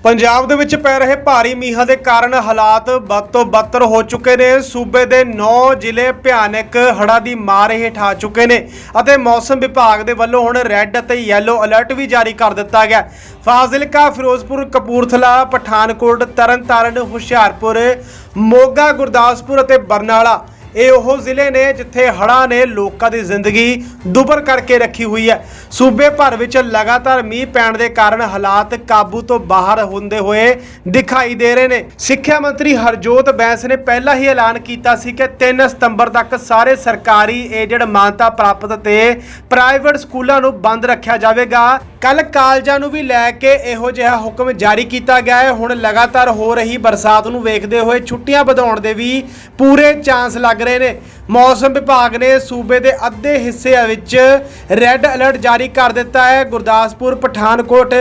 ਪੰਜਾਬ ਦੇ ਵਿੱਚ ਪੈ ਰਹੇ ਭਾਰੀ ਮੀਂਹਾਂ ਦੇ ਕਾਰਨ ਹਾਲਾਤ ਬਦ ਤੋਂ ਬਦਤਰ ਹੋ ਚੁੱਕੇ ਨੇ। ਸੂਬੇ ਦੇ 9 ਜ਼ਿਲ੍ਹੇ ਭਿਆਨਕ ਹੜ੍ਹਾਂ ਦੀ ਮਾਰ ਹੇਠ ਆ ਚੁੱਕੇ ਨੇ ਅਤੇ ਮੌਸਮ ਵਿਭਾਗ ਦੇ ਵੱਲੋਂ ਹੁਣ ਰੈੱਡ ਅਤੇ ਯੈਲੋ ਅਲਰਟ ਵੀ ਜਾਰੀ ਕਰ ਦਿੱਤਾ ਗਿਆ। ਫਾਜ਼ਿਲਕਾ, ਫਿਰੋਜ਼ਪੁਰ, ਕਪੂਰਥਲਾ, ਪਠਾਨਕੋਟ, ਤਰਨਤਾਰਨ, ਹੁਸ਼ਿਆਰਪੁਰ, ਮੋਗਾ, ਗੁਰਦਾਸਪੁਰ ਅਤੇ ਬਰਨਾਲਾ ਇਹ ਉਹ ਜ਼ਿਲ੍ਹੇ ਨੇ ਜਿੱਥੇ ਹੜ੍ਹਾਂ ਨੇ ਲੋਕਾਂ ਦੀ ਜ਼ਿੰਦਗੀ ਦੁੱਭਰ ਕਰਕੇ ਰੱਖੀ ਹੋਈ ਹੈ। ਸੂਬੇ ਭਰ ਵਿੱਚ ਲਗਾਤਾਰ ਮੀਂਹ ਪੈਣ ਦੇ ਕਾਰਨ ਹਾਲਾਤ ਕਾਬੂ ਤੋਂ ਬਾਹਰ ਹੁੰਦੇ ਹੋਏ ਦਿਖਾਈ ਦੇ ਰਹੇ ਨੇ। ਸਿੱਖਿਆ ਮੰਤਰੀ ਹਰਜੋਤ ਬੈਂਸ ਨੇ ਪਹਿਲਾਂ ਹੀ ਐਲਾਨ ਕੀਤਾ ਸੀ ਕਿ 3 ਸਤੰਬਰ ਤੱਕ ਸਾਰੇ ਸਰਕਾਰੀ ਏਜੰਟ ਮਾਨਤਾ ਪ੍ਰਾਪਤ ਤੇ ਪ੍ਰਾਈਵੇਟ ਸਕੂਲਾਂ ਨੂੰ ਬੰਦ ਰੱਖਿਆ ਜਾਵੇਗਾ। ਕੱਲ ਕਾਲਜਾਂ ਨੂੰ ਵੀ ਲੈ ਕੇ ਇਹੋ ਜਿਹਾ ਹੁਕਮ ਜਾਰੀ ਕੀਤਾ ਗਿਆ ਹੈ। ਹੁਣ ਲਗਾਤਾਰ ਹੋ ਰਹੀ ਬਰਸਾਤ ਨੂੰ ਵੇਖਦੇ ਹੋਏ ਛੁੱਟੀਆਂ ਵਧਾਉਣ ਦੇ ਵੀ ਪੂਰੇ ਚਾਂਸ ਲੱਗ ਰਹੇ ਨੇ। ਮੌਸਮ ਵਿਭਾਗ ਨੇ ਸੂਬੇ ਦੇ ਅੱਧੇ ਹਿੱਸਿਆਂ ਵਿੱਚ ਰੈੱਡ ਅਲਰਟ ਜਾਰੀ ਕਰ ਦਿੱਤਾ ਹੈ। ਗੁਰਦਾਸਪੁਰ, ਪਠਾਨਕੋਟ,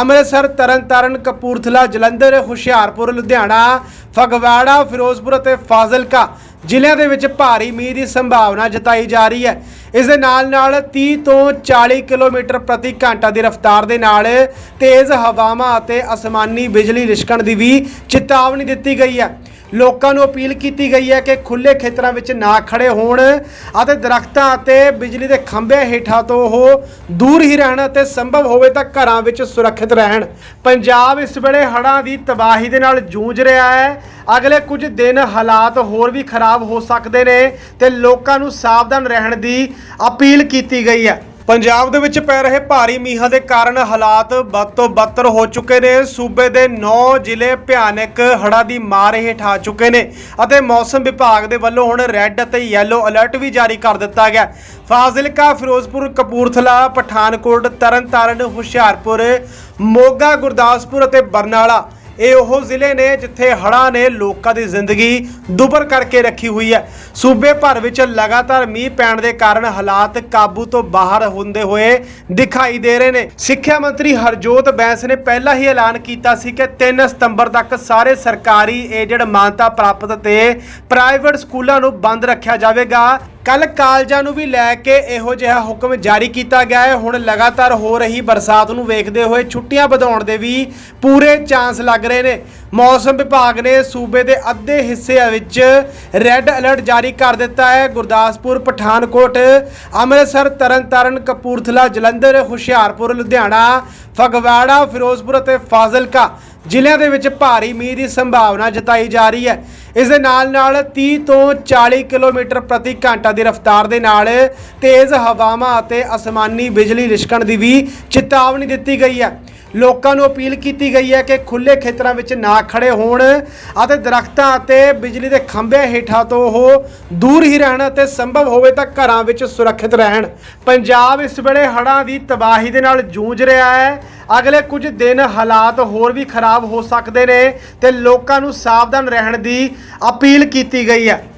ਅੰਮ੍ਰਿਤਸਰ, ਤਰਨਤਾਰਨ, ਕਪੂਰਥਲਾ, ਜਲੰਧਰ, ਹੁਸ਼ਿਆਰਪੁਰ, ਲੁਧਿਆਣਾ, ਫਗਵਾੜਾ, ਫਿਰੋਜ਼ਪੁਰ ਅਤੇ ਫਾਜ਼ਿਲਕਾ ਜ਼ਿਲ੍ਹਿਆਂ ਦੇ ਵਿੱਚ ਭਾਰੀ ਮੀਂਹ ਦੀ ਸੰਭਾਵਨਾ ਜਤਾਈ ਜਾ ਰਹੀ ਹੈ। ਇਸ ਦੇ ਨਾਲ ਨਾਲ 30 ਤੋਂ 40 ਕਿਲੋਮੀਟਰ ਪ੍ਰਤੀ ਘੰਟਾ ਦੀ ਰਫ਼ਤਾਰ ਦੇ ਨਾਲ ਤੇਜ਼ ਹਵਾਵਾਂ ਅਤੇ ਅਸਮਾਨੀ ਬਿਜਲੀ ਲਿਸ਼ਕਣ ਦੀ ਵੀ ਚੇਤਾਵਨੀ ਦਿੱਤੀ ਗਈ ਹੈ। ਲੋਕਾਂ ਨੂੰ ਅਪੀਲ ਕੀਤੀ ਗਈ ਹੈ ਕਿ ਖੁੱਲੇ ਖੇਤਰਾਂ ਵਿੱਚ ਨਾ ਖੜੇ ਹੋਣ ਅਤੇ ਦਰਖਤਾਂ ਅਤੇ ਬਿਜਲੀ ਦੇ ਖੰਭਿਆਂ ਹੇਠਾਂ ਤੋਂ ਉਹ ਦੂਰ ਹੀ ਰਹਿਣ ਅਤੇ ਸੰਭਵ ਹੋਵੇ ਤਾਂ ਘਰਾਂ ਵਿੱਚ ਸੁਰੱਖਿਅਤ ਰਹਿਣ। ਪੰਜਾਬ ਇਸ ਵੇਲੇ ਹੜ੍ਹਾਂ ਦੀ ਤਬਾਹੀ ਦੇ ਨਾਲ ਜੂਝ ਰਿਹਾ ਹੈ। ਅਗਲੇ ਕੁਝ ਦਿਨ ਹਾਲਾਤ ਹੋਰ ਵੀ ਖਰਾਬ ਹੋ ਸਕਦੇ ਨੇ ਤੇ ਲੋਕਾਂ ਨੂੰ ਸਾਵਧਾਨ ਰਹਿਣ ਦੀ ਅਪੀਲ ਕੀਤੀ ਗਈ ਹੈ। ਪੰਜਾਬ ਦੇ ਵਿੱਚ ਪੈ ਰਹੇ ਭਾਰੀ ਮੀਂਹਾਂ ਦੇ ਕਾਰਨ ਹਾਲਾਤ ਬਦ ਤੋਂ ਬਦਤਰ ਹੋ ਚੁੱਕੇ ਨੇ। ਸੂਬੇ ਦੇ 9 ਜ਼ਿਲ੍ਹੇ ਭਿਆਨਕ ਹੜ੍ਹਾਂ ਦੀ ਮਾਰ ਹੇਠ ਆ ਚੁੱਕੇ ਨੇ ਅਤੇ ਮੌਸਮ ਵਿਭਾਗ ਦੇ ਵੱਲੋਂ ਹੁਣ ਰੈੱਡ ਅਤੇ ਯੈਲੋ ਅਲਰਟ ਵੀ ਜਾਰੀ ਕਰ ਦਿੱਤਾ ਗਿਆ। ਫਾਜ਼ਿਲਕਾ, ਫਿਰੋਜ਼ਪੁਰ, ਕਪੂਰਥਲਾ, ਪਠਾਨਕੋਟ, ਤਰਨਤਾਰਨ, ਹੁਸ਼ਿਆਰਪੁਰ, ਮੋਗਾ, ਗੁਰਦਾਸਪੁਰ ਅਤੇ ਬਰਨਾਲਾ ਇਹ ਉਹ ਜ਼ਿਲ੍ਹੇ ਨੇ ਜਿੱਥੇ ਹੜ੍ਹਾਂ ਨੇ ਲੋਕਾਂ ਦੀ ਜ਼ਿੰਦਗੀ ਦੁੱਭਰ ਕਰਕੇ ਰੱਖੀ ਹੋਈ ਹੈ। ਸੂਬੇ ਭਰ ਵਿੱਚ ਲਗਾਤਾਰ ਮੀਂਹ ਪੈਣ ਦੇ ਕਾਰਨ ਹਾਲਾਤ ਕਾਬੂ ਤੋਂ ਬਾਹਰ ਹੁੰਦੇ ਹੋਏ ਦਿਖਾਈ ਦੇ ਰਹੇ ਨੇ। ਸਿੱਖਿਆ ਮੰਤਰੀ ਹਰਜੋਤ ਬੈਂਸ ਨੇ ਪਹਿਲਾਂ ਹੀ ਐਲਾਨ ਕੀਤਾ ਸੀ ਕਿ 3 ਸਤੰਬਰ ਤੱਕ ਸਾਰੇ ਸਰਕਾਰੀ ਏਜੰਟ ਮਾਨਤਾ ਪ੍ਰਾਪਤ ਤੇ ਪ੍ਰਾਈਵੇਟ ਸਕੂਲਾਂ ਨੂੰ ਬੰਦ ਰੱਖਿਆ ਜਾਵੇਗਾ। ਕੱਲ ਕਾਲਜਾਂ ਨੂੰ ਵੀ ਲੈ ਕੇ ਇਹੋ ਜਿਹਾ ਹੁਕਮ ਜਾਰੀ ਕੀਤਾ ਗਿਆ ਹੈ। ਹੁਣ ਲਗਾਤਾਰ ਹੋ ਰਹੀ ਬਰਸਾਤ ਨੂੰ ਵੇਖਦੇ ਹੋਏ ਛੁੱਟੀਆਂ ਵਧਾਉਣ ਦੇ ਵੀ ਪੂਰੇ ਚਾਂਸ ਲੱਗ ਰਹੇ ਨੇ। ਮੌਸਮ ਵਿਭਾਗ ਨੇ ਸੂਬੇ ਦੇ ਅੱਧੇ ਹਿੱਸਿਆਂ ਵਿੱਚ ਰੈੱਡ ਅਲਰਟ ਜਾਰੀ ਕਰ ਦਿੱਤਾ ਹੈ। ਗੁਰਦਾਸਪੁਰ, ਪਠਾਨਕੋਟ, ਅੰਮ੍ਰਿਤਸਰ, ਤਰਨਤਾਰਨ, ਕਪੂਰਥਲਾ, ਜਲੰਧਰ, ਹੁਸ਼ਿਆਰਪੁਰ, ਲੁਧਿਆਣਾ, ਫਗਵਾੜਾ, ਫਿਰੋਜ਼ਪੁਰ ਅਤੇ ਫਾਜ਼ਿਲਕਾ ਜ਼ਿਲ੍ਹਿਆਂ ਦੇ ਵਿੱਚ ਭਾਰੀ ਮੀਂਹ ਦੀ ਸੰਭਾਵਨਾ ਜਤਾਈ ਜਾ ਰਹੀ ਹੈ। ਇਸ ਦੇ ਨਾਲ ਨਾਲ 30 ਤੋਂ 40 ਕਿਲੋਮੀਟਰ ਪ੍ਰਤੀ ਘੰਟਾ ਦੀ ਰਫ਼ਤਾਰ ਦੇ ਨਾਲ ਤੇਜ਼ ਹਵਾਵਾਂ ਅਤੇ ਅਸਮਾਨੀ ਬਿਜਲੀ ਲਿਸ਼ਕਣ ਦੀ ਵੀ ਚੇਤਾਵਨੀ ਦਿੱਤੀ ਗਈ ਹੈ। ਲੋਕਾਂ ਨੂੰ ਅਪੀਲ ਕੀਤੀ ਗਈ ਹੈ ਕਿ ਖੁੱਲੇ ਖੇਤਰਾਂ ਵਿੱਚ ਨਾ ਖੜੇ ਹੋਣ ਅਤੇ ਦਰਖਤਾਂ ਅਤੇ ਬਿਜਲੀ ਦੇ ਖੰਭਿਆਂ ਹੇਠਾਂ ਤੋਂ ਉਹ ਦੂਰ ਹੀ ਰਹਿਣ ਅਤੇ ਸੰਭਵ ਹੋਵੇ ਤਾਂ ਘਰਾਂ ਵਿੱਚ ਸੁਰੱਖਿਅਤ ਰਹਿਣ। ਪੰਜਾਬ ਇਸ ਵੇਲੇ ਹੜ੍ਹਾਂ ਦੀ ਤਬਾਹੀ ਦੇ ਨਾਲ ਜੂਝ ਰਿਹਾ ਹੈ। ਅਗਲੇ ਕੁਝ ਦਿਨ ਹਾਲਾਤ ਹੋਰ ਵੀ ਖਰਾਬ ਹੋ ਸਕਦੇ ਨੇ ਤੇ ਲੋਕਾਂ ਨੂੰ ਸਾਵਧਾਨ ਰਹਿਣ ਦੀ ਅਪੀਲ ਕੀਤੀ ਗਈ ਹੈ।